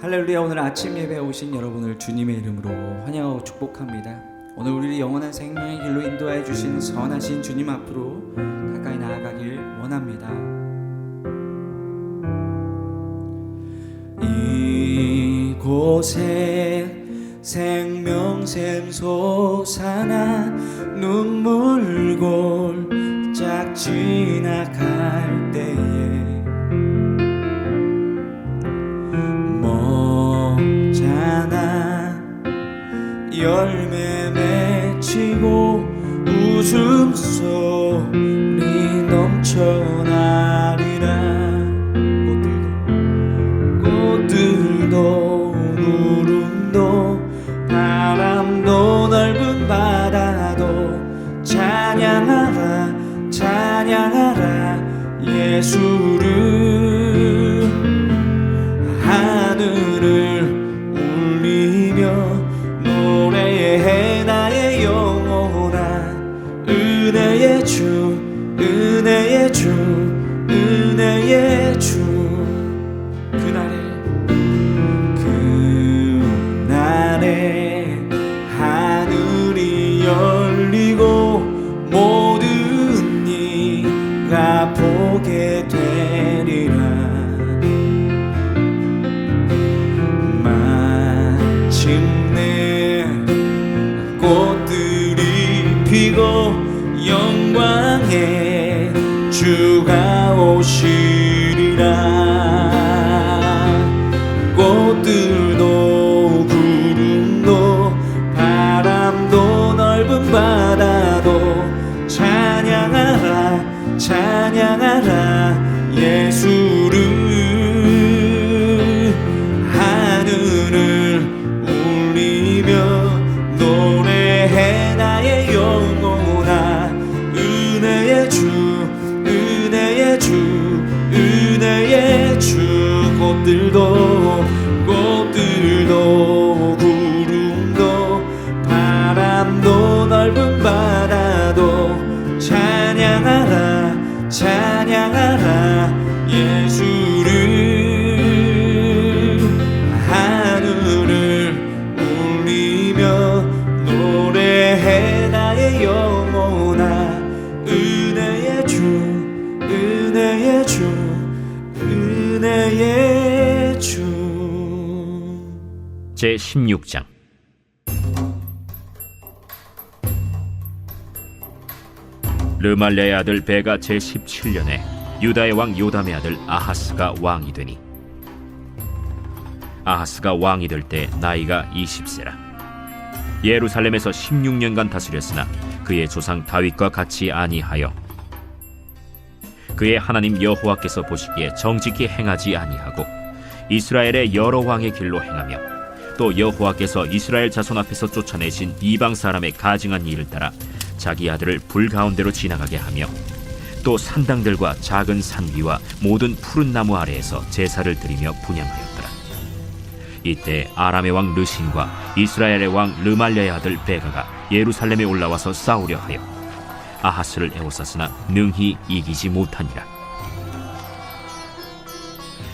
할렐루야 오늘 아침 예배에 오신 여러분을 주님의 이름으로 환영하고 축복합니다. 오늘 우리를 영원한 생명의 길로 인도하여 주신 선하신 주님 앞으로 가까이 나아가길 원합니다. 이곳에 생명샘 솟아나 눈물 골 짝 지나갈 때에 열매 맺히고 웃음소리 넘쳐나리라. 꽃들도 꽃들도 구름도 바람도 넓은 바다도 찬양하라 찬양하라. 예수를 주가 오시리라 제 16장. 르말레의 아들 베가 제 17년에 유다의 왕 요담의 아들 아하스가 왕이 되니 아하스가 왕이 될 때 나이가 20세라. 예루살렘에서 16년간 다스렸으나 그의 조상 다윗과 같이 아니하여 그의 하나님 여호와께서 보시기에 정직히 행하지 아니하고 이스라엘의 여러 왕의 길로 행하며 또 여호와께서 이스라엘 자손 앞에서 쫓아내신 이방 사람의 가증한 일을 따라 자기 아들을 불 가운데로 지나가게 하며 또 산당들과 작은 산 위와 모든 푸른 나무 아래에서 제사를 드리며 분양하였더라. 이때 아람의 왕 르신과 이스라엘의 왕 르말랴의 아들 베가가 예루살렘에 올라와서 싸우려 하여 아하스를 에워쌌으나 능히 이기지 못하니라.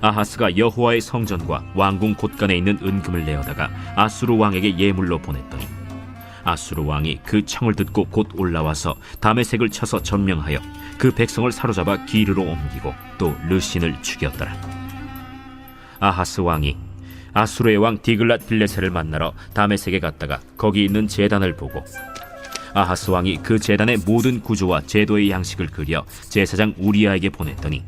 아하스가 여호와의 성전과 왕궁 곳간에 있는 은금을 내어다가 아수르 왕에게 예물로 보냈더니 아수르 왕이 그 청을 듣고 곧 올라와서 다메색을 쳐서 점령하여 그 백성을 사로잡아 기르로 옮기고 또 르신을 죽였더라. 아하스 왕이 아수르의 왕 디글랏 빌레셀을 만나러 다메색에 갔다가 거기 있는 제단을 보고 아하스 왕이 그 제단의 모든 구조와 제도의 양식을 그려 제사장 우리아에게 보냈더니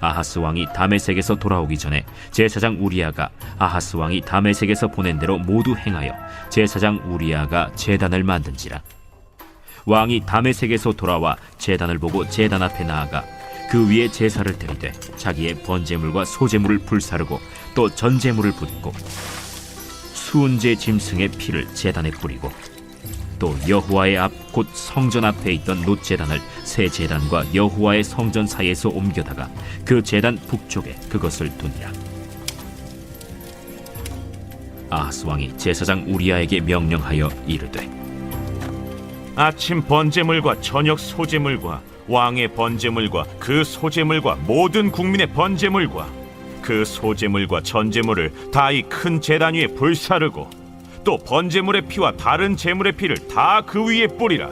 아하스 왕이 다메섹에서 돌아오기 전에 제사장 우리아가 아하스 왕이 다메섹에서 보낸 대로 모두 행하여 제사장 우리아가 제단을 만든지라. 왕이 다메섹에서 돌아와 제단을 보고 제단 앞에 나아가 그 위에 제사를 드리되 자기의 번제물과 소제물을 불사르고 또 전제물을 붓고 수은제 짐승의 피를 제단에 뿌리고 또 여호와의 앞 곧 성전 앞에 있던 놋 제단을 새 제단과 여호와의 성전 사이에서 옮겨다가 그 제단 북쪽에 그것을 두니라. 아하스 왕이 제사장 우리아에게 명령하여 이르되 아침 번제물과 저녁 소제물과 왕의 번제물과 그 소제물과 모든 국민의 번제물과 그 소제물과 전제물을 다 이 큰 제단 위에 불사르고 또 번제물의 피와 다른 제물의 피를 다 그 위에 뿌리라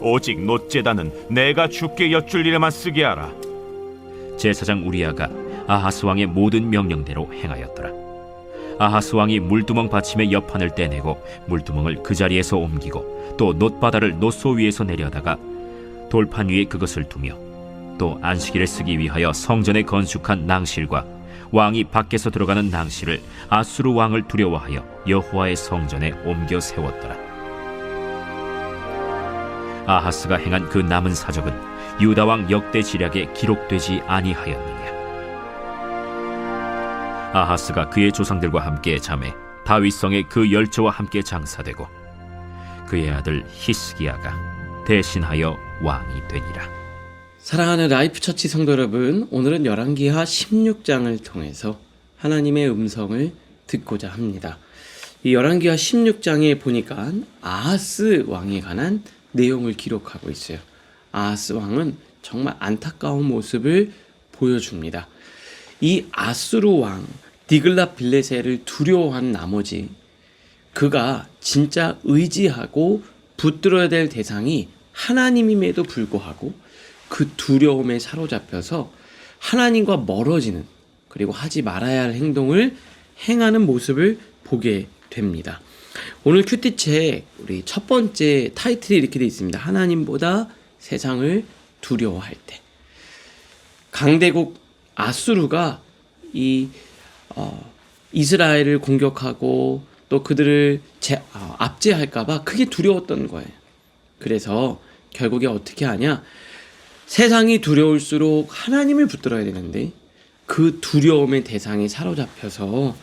오직 놋 제단은 내가 주께 여쭐 일에만 쓰게 하라 제사장 우리아가 아하스 왕의 모든 명령대로 행하였더라. 아하스 왕이 물두멍 받침의 옆판을 떼내고 물두멍을 그 자리에서 옮기고 또 놋바다를 놋소 위에서 내려다가 돌판 위에 그것을 두며 또 안식일에 쓰기 위하여 성전에 건축한 낭실과 왕이 밖에서 들어가는 낭실을 아수르 왕을 두려워하여 여호와의 성전에 옮겨 세웠더라. 아하스가 행한 그 남은 사적은 유다 왕 역대 지략에 기록되지 아니하였느냐. 아하스가 그의 조상들과 함께 잠에 다윗성의 그 열조와 함께 장사되고 그의 아들 히스기야가 대신하여 왕이 되니라. 사랑하는 라이프 처치 성도 여러분, 오늘은 열왕기하 16장을 통해서 하나님의 음성을 듣고자 합니다. 이 열왕기하 16장에 보니까 아하스 왕에 관한 내용을 기록하고 있어요. 아하스 왕은 정말 안타까운 모습을 보여줍니다. 이 아수르 왕 디글라 빌레세를 두려워한 나머지 그가 진짜 의지하고 붙들어야 될 대상이 하나님임에도 불구하고 그 두려움에 사로잡혀서 하나님과 멀어지는 그리고 하지 말아야 할 행동을 행하는 모습을 보게 됩니다. 오늘 큐티책 우리 첫 번째 타이틀이 이렇게 되어 있습니다. 하나님보다 세상을 두려워할 때. 강대국 아수르가 이 어, 이스라엘을 공격하고 또 그들을 제, 어, 압제할까봐 크게 두려웠던 거예요. 그래서 결국에 어떻게 하냐? 세상이 두려울수록 하나님을 붙들어야 되는데 그 두려움의 대상에 사로잡혀서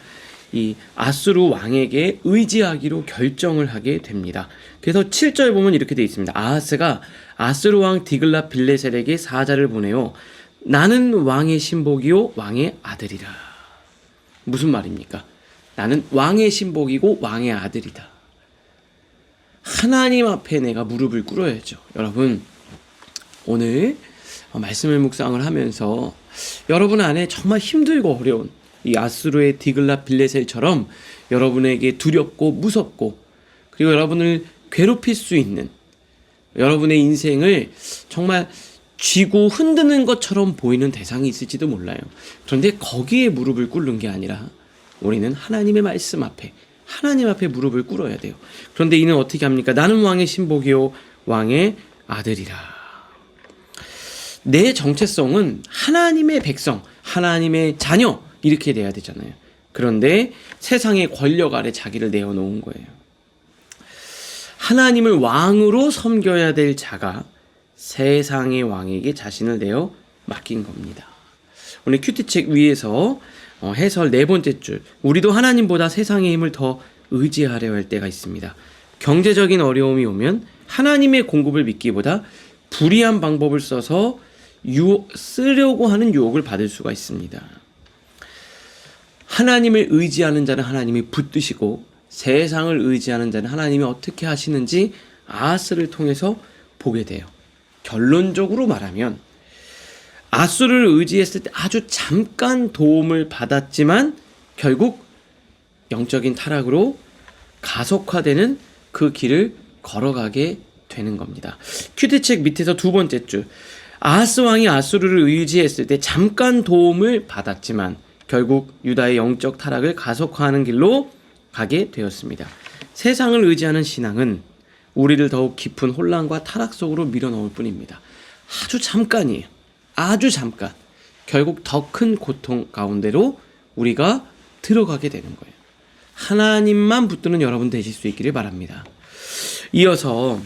이 아수르 왕에게 의지하기로 결정을 하게 됩니다. 그래서 7절 보면 이렇게 되어 있습니다. 아하스가 아수르 왕 디글라 빌레셀에게 사자를 보내요. 나는 왕의 신복이요 왕의 아들이라. 무슨 말입니까? 나는 왕의 신복이고 왕의 아들이다. 하나님 앞에 내가 무릎을 꿇어야죠. 여러분, 오늘 말씀을 묵상을 하면서 여러분 안에 정말 힘들고 어려운 이 아수르의 디글라 빌레셀처럼 여러분에게 두렵고 무섭고 그리고 여러분을 괴롭힐 수 있는 여러분의 인생을 정말 쥐고 흔드는 것처럼 보이는 대상이 있을지도 몰라요. 그런데 거기에 무릎을 꿇는 게 아니라 우리는 하나님의 말씀 앞에 하나님 앞에 무릎을 꿇어야 돼요. 그런데 이는 어떻게 합니까? 나는 왕의 신복이요 왕의 아들이라. 내 정체성은 하나님의 백성, 하나님의 자녀 이렇게 돼야 되잖아요. 그런데 세상의 권력 아래 자기를 내어놓은 거예요. 하나님을 왕으로 섬겨야 될 자가 세상의 왕에게 자신을 내어 맡긴 겁니다. 오늘 큐티 책 위에서 어, 해설 네 번째 줄. 우리도 하나님보다 세상의 힘을 더 의지하려 할 때가 있습니다. 경제적인 어려움이 오면 하나님의 공급을 믿기보다 불이한 방법을 써서 유, 쓰려고 하는 유혹을 받을 수가 있습니다. 하나님을 의지하는 자는 하나님이 붙드시고 세상을 의지하는 자는 하나님이 어떻게 하시는지 아하스를 통해서 보게 돼요. 결론적으로 말하면 아수를 의지했을 때 아주 잠깐 도움을 받았지만 결국 영적인 타락으로 가속화되는 그 길을 걸어가게 되는 겁니다. 큐티책 밑에서 두 번째 줄. 아하스 왕이 아수르를 의지했을 때 잠깐 도움을 받았지만 결국 유다의 영적 타락을 가속화하는 길로 가게 되었습니다. 세상을 의지하는 신앙은 우리를 더욱 깊은 혼란과 타락 속으로 밀어넣을 뿐입니다. 아주 잠깐이에요. 아주 잠깐. 결국 더 큰 고통 가운데로 우리가 들어가게 되는 거예요. 하나님만 붙드는 여러분 되실 수 있기를 바랍니다. 이어서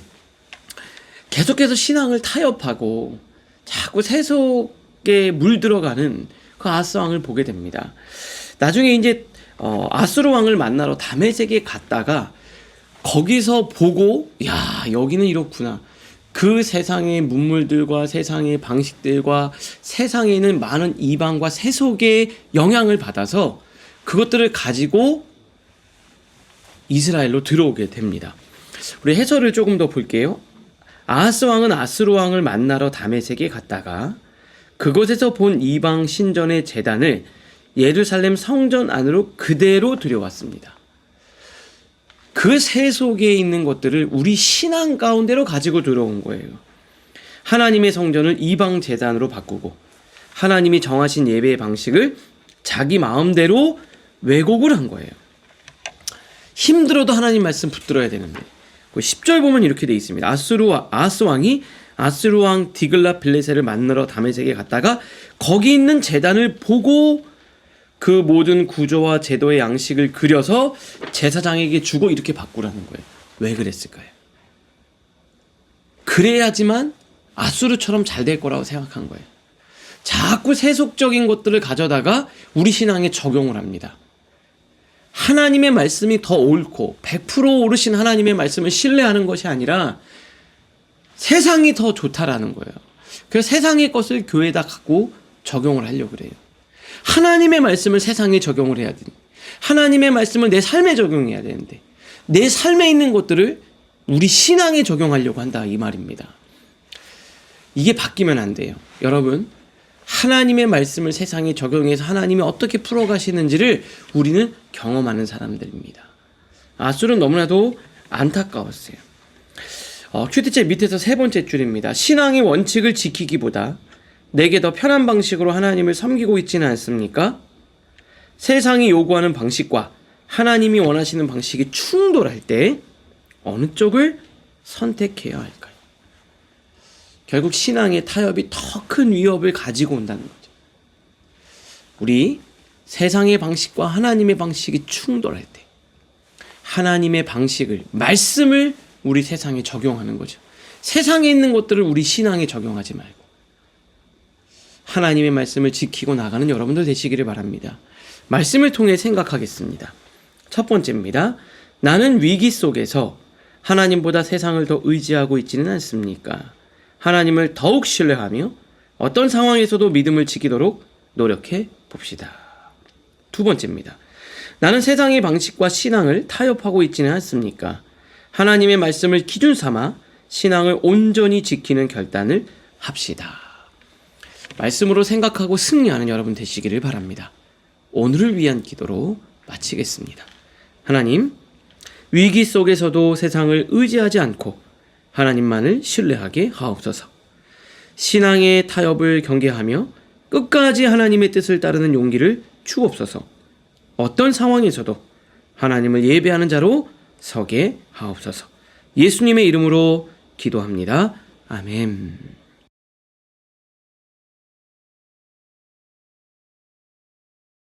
계속해서 신앙을 타협하고 자꾸 세속에 물들어가는 그 아스 왕을 보게 됩니다. 나중에 이제 어, 아수르 왕을 만나러 다메섹에 갔다가 거기서 보고 야 여기는 이렇구나. 그 세상의 문물들과 세상의 방식들과 세상에 있는 많은 이방과 세속의 영향을 받아서 그것들을 가지고 이스라엘로 들어오게 됩니다. 우리 해설을 조금 더 볼게요. 아하스 왕은 아스루 왕을 만나러 다메섹에 갔다가 그곳에서 본 이방 신전의 재단을 예루살렘 성전 안으로 그대로 들여왔습니다. 그 세 속에 있는 것들을 우리 신앙 가운데로 가지고 들어온 거예요. 하나님의 성전을 이방 재단으로 바꾸고 하나님이 정하신 예배의 방식을 자기 마음대로 왜곡을 한 거예요. 힘들어도 하나님 말씀 붙들어야 되는데. 그 10절 보면 이렇게 돼 있습니다. 아스루 아스 왕이 아스루 왕 디글라 빌레셋을 만나러 다메섹에 갔다가 거기 있는 재단을 보고 그 모든 구조와 제도의 양식을 그려서 제사장에게 주고 이렇게 바꾸라는 거예요. 왜 그랬을까요? 그래야지만 아수르처럼 잘 될 거라고 생각한 거예요. 자꾸 세속적인 것들을 가져다가 우리 신앙에 적용을 합니다. 하나님의 말씀이 더 옳고 100% 옳으신 하나님의 말씀을 신뢰하는 것이 아니라 세상이 더 좋다라는 거예요. 그래서 세상의 것을 교회에다 갖고 적용을 하려고 그래요. 하나님의 말씀을 세상에 적용을 해야 되니 하나님의 말씀을 내 삶에 적용해야 되는데 내 삶에 있는 것들을 우리 신앙에 적용하려고 한다 이 말입니다. 이게 바뀌면 안 돼요. 여러분 하나님의 말씀을 세상에 적용해서 하나님이 어떻게 풀어가시는지를 우리는 경험하는 사람들입니다. 아술은 너무나도 안타까웠어요. 어, 큐티체 밑에서 세 번째 줄입니다. 신앙의 원칙을 지키기보다 내게 더 편한 방식으로 하나님을 섬기고 있지는 않습니까? 세상이 요구하는 방식과 하나님이 원하시는 방식이 충돌할 때 어느 쪽을 선택해야 할까요? 결국 신앙의 타협이 더 큰 위협을 가지고 온다는 거죠. 우리 세상의 방식과 하나님의 방식이 충돌할 때 하나님의 방식을 말씀을 우리 세상에 적용하는 거죠. 세상에 있는 것들을 우리 신앙에 적용하지 말고 하나님의 말씀을 지키고 나가는 여러분들 되시기를 바랍니다. 말씀을 통해 생각하겠습니다. 첫 번째입니다. 나는 위기 속에서 하나님보다 세상을 더 의지하고 있지는 않습니까? 하나님을 더욱 신뢰하며 어떤 상황에서도 믿음을 지키도록 노력해 봅시다. 두 번째입니다. 나는 세상의 방식과 신앙을 타협하고 있지는 않습니까? 하나님의 말씀을 기준 삼아 신앙을 온전히 지키는 결단을 합시다. 말씀으로 생각하고 승리하는 여러분 되시기를 바랍니다. 오늘을 위한 기도로 마치겠습니다. 하나님, 위기 속에서도 세상을 의지하지 않고 하나님만을 신뢰하게 하옵소서. 신앙의 타협을 경계하며 끝까지 하나님의 뜻을 따르는 용기를 주옵소서. 어떤 상황에서도 하나님을 예배하는 자로 서게 하옵소서. 예수님의 이름으로 기도합니다. 아멘.